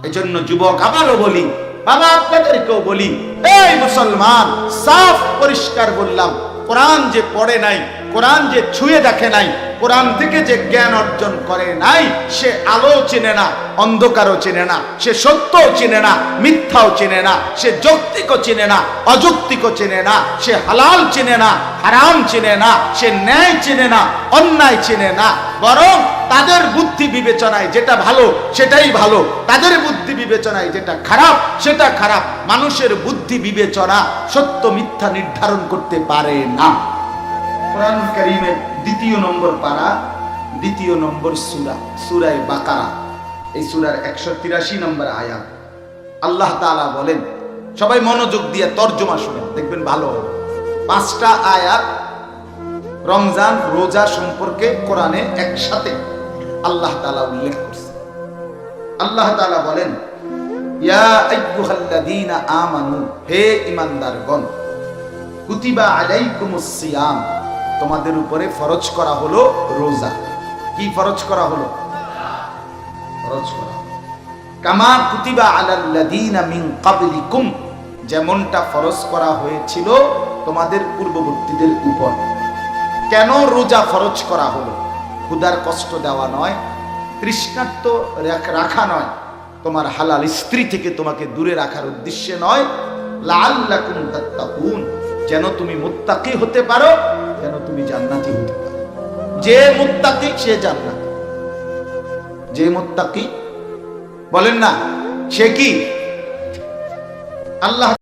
এই জন্য যুবক আবারও বলি বাবা আপনাদেরকেও বলি এই মুসলমান সাফ পরিষ্কার বললাম কোরআন যে পড়ে নাই কোরআন যে ছুঁয়ে দেখে নাই কোরআন থেকে যে জ্ঞান অর্জন করে নাই সে আলো চেনে না অন্ধকারও চেনে না সে সত্যও চেনে না মিথ্যাও চেনে না সে যৌক্তিকও চিনে না অযৌক্তিকও চেনে না সে হালাল চেনে না হারাম চেনে না সে ন্যায় চেনে না অন্যায় চেনে না বরং তাদের বুদ্ধি বিবেচনায় যেটা ভালো, সেটাই ভালো। তাদের বুদ্ধি বিবেচনায় যেটা খারাপ, সেটা খারাপ। মানুষের বুদ্ধি বিবেচনা সত্য মিথ্যা নির্ধারণ করতে পারে না। কোরআন করিমের দ্বিতীয় নম্বর পারা, দ্বিতীয় নম্বর সুরা, সুরায় বাকারা। এই সুরার একশো তিরাশি নম্বর আয়াত। আল্লাহ তাআলা বলেন, সবাই মনোযোগ দিয়ে তর্জমা শুনেন, দেখবেন ভালো পাঁচটা আয়াত রমজান রোজা সম্পর্কে কোরআনে একসাথে আল্লাহ তাআলা উল্লেখ করছে। আল্লাহ তাআলা বলেন তোমাদের উপরে ফরজ করা হলো রোজা। কি ফরজ করা হলো? কামা কুতিবা মিন যেমনটা ফরজ করা হয়েছিল তোমাদের পূর্ববর্তীদের উপর। কেন রোজা ফরজ করা হলো? ক্ষুধার কষ্ট দেওয়া নয়, তৃষ্ণার্ত রাখা নয়, তোমার হালাল স্ত্রী থেকে তোমাকে দূরে রাখার উদ্দেশ্যে নয়। লাআল্লাকুম তাত্তাকুন, যেন তুমি মুত্তাকি হতে পারো, যেন তুমি জান্নাতি হতে পারো। যে মুত্তাকি, সে জান্নাতি। যে মুত্তাকি, বলেন না, সে কি? আল্লাহ